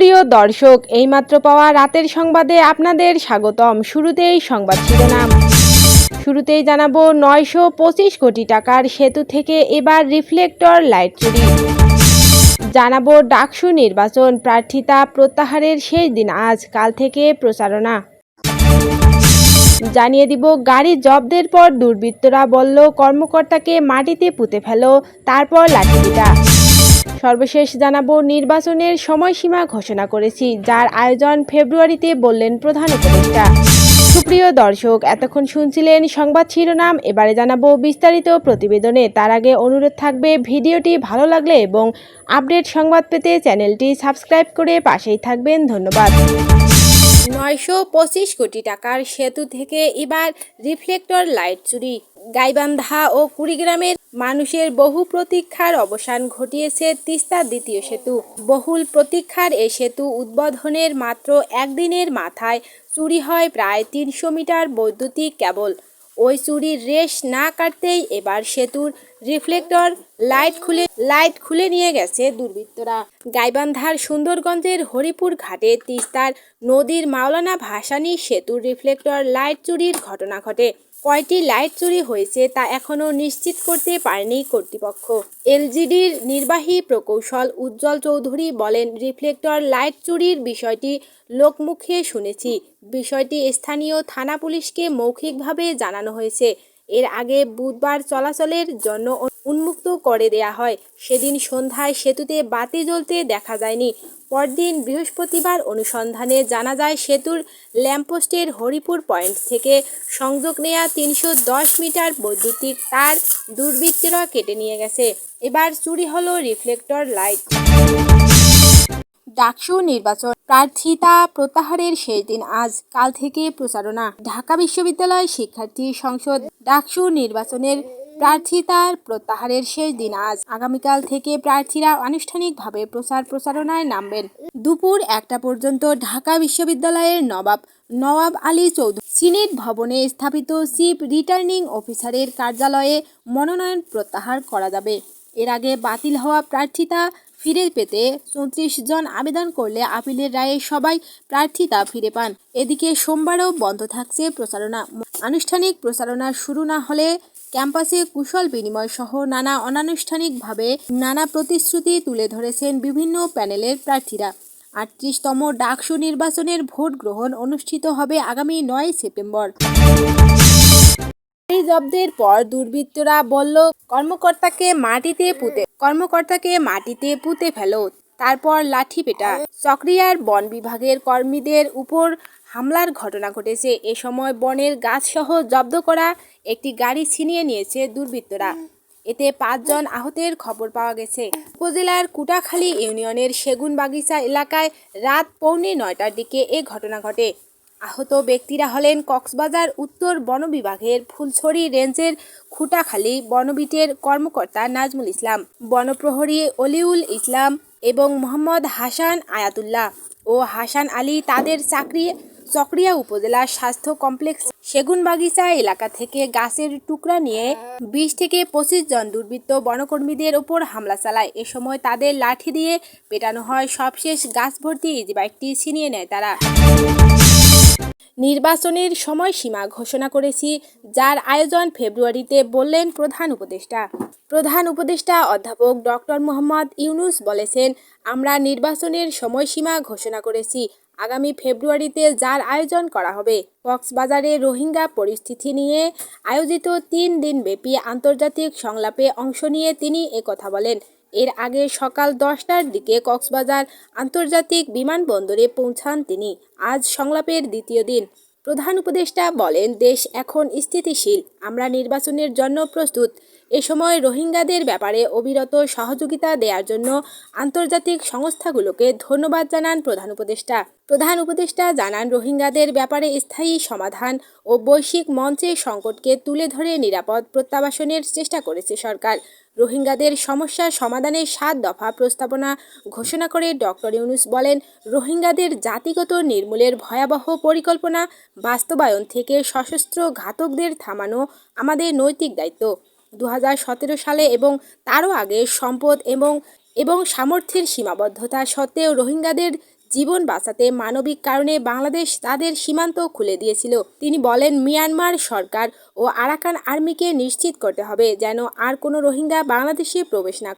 সুপ্রিয় দর্শক, এইমাত্র পাওয়া রাতের সংবাদে আপনাদের স্বাগতম। শুরুতেই সংবাদ শিরোনাম। শুরুতেই জানাব নয়শো পঁচিশ কোটি টাকার সেতু থেকে এবার রিফ্লেক্টর লাইট চুরি। জানাব ডাকসু নির্বাচন প্রার্থিতা প্রত্যাহারের শেষ দিন আজ, কাল থেকে প্রচারণা। জানিয়ে দিব, গাড়ি জব্দের পর দুর্বৃত্তরা বলল, কর্মকর্তাকে মাটিতে পুঁতে ফেলো, তারপর লাঠিপিটা সর্বশেষ জানাব, নির্বাচনের সময়সীমা ঘোষণা করেছি, যার আয়োজন ফেব্রুয়ারিতে বললেন প্রধান উপদেষ্টা। সুপ্রিয় দর্শক, এতক্ষণ শুনছিলেন সংবাদ শিরোনাম, এবারে জানাব বিস্তারিত প্রতিবেদনে। তার আগে অনুরোধ থাকবে, ভিডিওটি ভালো লাগলে এবং আপডেট সংবাদ পেতে চ্যানেলটি সাবস্ক্রাইব করে পাশেই থাকবেন। ধন্যবাদ। নয়শো পঁচিশ কোটি টাকার সেতু থেকে এবার রিফ্লেক্টর লাইট চুরি। গাইবান্ধা ও কুড়িগ্রামের মানুষের বহু প্রতীক্ষার অবসান ঘটিয়েছে তিস্তার দ্বিতীয় সেতু। বহুল প্রতীক্ষার এ সেতু উদ্বোধনের মাত্র একদিনের মাথায় চুরি হয় প্রায় তিনশো মিটার বৈদ্যুতিক কেবল। ওই চুরির রেশ না কাটতেই এবার সেতুর রিফ্লেক্টর লাইট খুলে লাইট খুলে নিয়ে গেছে দুর্বৃত্তরা। গাইবান্ধার সুন্দরগঞ্জের হরিপুর ঘাটে তিস্তার নদীর মাওলানা ভাসানী সেতুর রিফ্লেক্টর লাইট চুরির ঘটনা ঘটে। কয়টি লাইট চুরি হয়েছে তা এখনও নিশ্চিত করতে পারেনি কর্তৃপক্ষ। এলজিডির নির্বাহী প্রকৌশল উজ্জ্বল চৌধুরী বলেন রিফ্লেক্টর লাইট চুরির বিষয়টি লোকমুখে শুনেছি। বিষয়টি স্থানীয় থানা পুলিশকে মৌখিকভাবে জানানো হয়েছে। এর আগে বুধবার চলাচলের জন্য উন্মুক্ত করে দেয়া হয়। সেদিন সন্ধ্যায় সেতুতে বাতি জ্বলতে দেখা যায়নি। পরদিন বৃহস্পতিবার অনুসন্ধানে জানা যায়, সেতুর ল্যাম্পপোস্টের হরিপুর পয়েন্ট থেকে সংযোগ নেয়া তিনশো দশ মিটার বৈদ্যুতিক তার দুর্বৃত্তরা কেটে নিয়ে গেছে। এবার চুরি হলো রিফ্লেক্টর লাইট। ডাকসু নির্বাচন প্রার্থিতা প্রত্যাহারের শেষ দিন আজ। কাল থেকে প্রচারণা। ঢাকা বিশ্ববিদ্যালয় শিক্ষার্থী সংসদ ডাকসু নির্বাচনের প্রার্থিতার প্রত্যাহারের শেষ দিন আজ। আগামীকাল থেকে প্রার্থীরা আনুষ্ঠানিকভাবে প্রচার প্রচারণায় নামবেন। দুপুর একটা পর্যন্ত ঢাকা বিশ্ববিদ্যালয়ের নবাব নওয়াব আলী চৌধুরী সিনেট ভবনে স্থাপিত চিফ রিটার্নিং অফিসারের কার্যালয়ে মনোনয়ন প্রত্যাহার করা যাবে। এর আগে বাতিল হওয়া প্রার্থিতা ফিরে পেতে চৌত্রিশ জন আবেদন করলে আপিলের রায়ে সবাই প্রার্থিতা ফিরে পান। এদিকে সোমবারও বন্ধ থাকছে প্রচারণা। আনুষ্ঠানিক প্রচারণা শুরু না হলে ক্যাম্পাসে কুশল বিনিময় সহ নানা অনানুষ্ঠানিকভাবে নানা প্রতিশ্রুতি তুলে ধরেছেন বিভিন্ন প্যানেলের প্রার্থীরা। আটত্রিশতম ডাকসু নির্বাচনের ভোট গ্রহণ অনুষ্ঠিত হবে আগামী নয় সেপ্টেম্বর। গাড়ি জব্দের পর দুর্বৃত্তরা বলল, কর্মকর্তাকে মাটিতে পুঁতে, কর্মকর্তাকে মাটিতে পুঁতে ফেলো। তারপর লাঠি পেটা। চক্রিয়ার বন বিভাগের কর্মীদের উপর হামলার ঘটনা ঘটেছে। এ সময় বনের গাছসহ জব্দ করা একটি গাড়ি ছিনিয়ে নিয়েছে দুর্বৃত্তরা। এতে পাঁচজন আহতের খবর পাওয়া গেছে। উপজেলার কুটাখালী ইউনিয়নের সেগুন বাগিচা এলাকায় রাত পৌনে নয়টার দিকে এ ঘটনা ঘটে। আহত ব্যক্তিরা হলেন কক্সবাজার উত্তর বন বিভাগের ফুলছড়ি রেঞ্জের খুঁটাখালী বনবিটের কর্মকর্তা নাজমুল ইসলাম, বনপ্রহরী অলিউল ইসলাম এবং মোহাম্মদ হাসান আয়াতুল্লাহ ও হাসান আলী তাদের চাকরি চকরিয়া উপজেলার স্বাস্থ্য কমপ্লেক্স সেগুনবাগিচা এলাকা থেকে গাছের টুকরা নিয়ে বিশ থেকে পঁচিশ জন দুর্বৃত্ত বনকর্মীদের ওপর হামলা চালায়। এ সময় তাদের লাঠি দিয়ে পেটানো হয় সবশেষ গাছ ভর্তি ইজি বাইকটি ছিনিয়ে নেয় তারা। নির্বাচনের সময়সীমা ঘোষণা করেছি, যার আয়োজন ফেব্রুয়ারিতে বললেন প্রধান উপদেষ্টা। প্রধান উপদেষ্টা অধ্যাপক ডক্টর মোহাম্মদ ইউনুস বলেছেন, আমরা নির্বাচনের সময়সীমা ঘোষণা করেছি। আগামী ফেব্রুয়ারিতে যার আয়োজন করা হবে, কক্সবাজারে রোহিঙ্গা পরিস্থিতি নিয়ে আয়োজিত তিন দিনব্যাপী আন্তর্জাতিক সংলাপে অংশ নিয়ে তিনি একথা বলেন। এর আগে সকাল দশটার দিকে কক্সবাজার আন্তর্জাতিক বিমানবন্দরে পৌঁছান তিনি। আজ সংলাপের দ্বিতীয় দিন। প্রধান উপদেষ্টা বলেন, দেশ এখন স্থিতিশীল। আমরা নির্বাচনের জন্য প্রস্তুত। এ সময় রোহিঙ্গাদের ব্যাপারে অবিরত সহযোগিতা দেওয়ার জন্য আন্তর্জাতিক সংস্থাগুলোকে ধন্যবাদ জানান প্রধান উপদেষ্টা। প্রধান উপদেষ্টা জানান, রোহিঙ্গাদের ব্যাপারে স্থায়ী সমাধান ও বৈশ্বিক মঞ্চে সংকটকে তুলে ধরে নিরাপদ প্রত্যাবাসনের চেষ্টা করেছে সরকার। রোহিঙ্গাদের সমস্যার সমাধানের সাত দফা প্রস্তাবনা ঘোষণা করে ডক্টর ইউনুস বলেন, রোহিঙ্গাদের জাতিগত নির্মূলের ভয়াবহ পরিকল্পনা বাস্তবায়ন থেকে সশস্ত্র ঘাতকদের থামানো আমাদের নৈতিক দায়িত্ব। দুহাজার সতেরো সালে এবং তারও আগে সম্পদ এবং এবং সামর্থ্যের সীমাবদ্ধতা সত্ত্বেও রোহিঙ্গাদের জীবন বাঁচাতে মানবিক কারণে বাংলাদেশ তাদের সীমান্ত খুলে দিয়েছিল। তিনি বলেন, মিয়ানমার সরকার ও আরাকান আর্মিকে নিশ্চিত করতে হবে যেন আর কোনো রোহিঙ্গা বাংলাদেশে প্রবেশ না